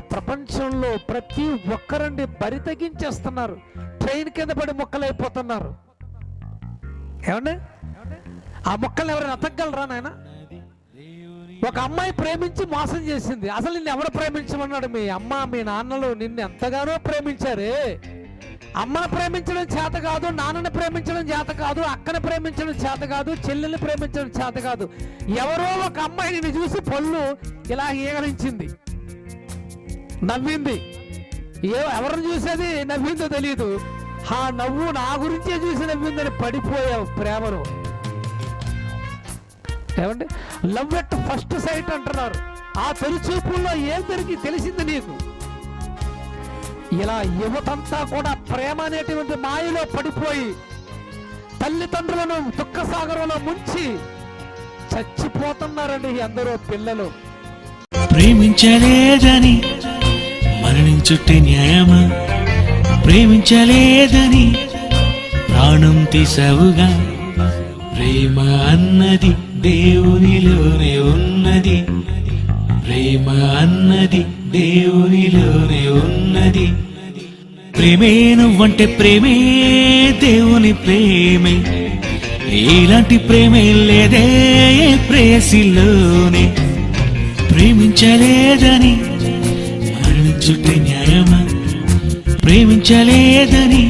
ప్రపంచంలో ప్రతి ఒక్కరండి బరి తగ్గించేస్తున్నారు ట్రైన్ కింద పడి మొక్కలైపోతున్నారు. ఏమండి? ఆ మొక్కలు ఎవరైనా అతగలరా నాయన? ఒక అమ్మాయి ప్రేమించి మోసం చేసింది. అసలు నిన్ను ఎవరు ప్రేమించమన్నాడు? మీ అమ్మ మీ నాన్నలు నిన్ను ఎంతగానో ప్రేమించారే. అమ్మను ప్రేమించడం చేత కాదు నాన్నని ప్రేమించడం చేత కాదు అక్కని ప్రేమించడం చేత కాదు చెల్లెల్ని ప్రేమించడం చేత కాదు. ఎవరో ఒక అమ్మాయి నిన్ను చూసి పళ్ళు ఇలా ఈగలించింది నవ్వింది. ఏ ఎవరిని చూసేది నవ్విందో తెలియదు ఆ నవ్వు నా గురించే చూసి నవ్విందని పడిపోయావు ప్రేమను. ఏమండి? లవ్ ఎట్ ఫస్ట్ సైట్ అంటున్నారు. ఆ తొలి ఏం జరిగి తెలిసింది నీకు? ఇలా యువతంతా కూడా ప్రేమ అనేటువంటి మాయలో పడిపోయి తల్లిదండ్రులను దుఃఖ సాగరంలో ముంచి చచ్చిపోతున్నారండి అందరూ పిల్లలు. ప్రేమించలేదని మరణించుటే న్యాయమా? ప్రేమించలేదని ప్రాణం తీసవుగా. ప్రేమ అన్నది దేవునిలోనే ఉన్నది. ప్రేమ అన్నది దేవునిలోనే ఉన్నది. ప్రేమే నువ్వంటే ప్రేమే దేవుని ప్రేమే. ఇలాంటి ప్రేమే లేదే ప్రేయసిలోనే. ప్రేమించలేదని మరణించుటే న్యాయమా? ప్రేమించలేదని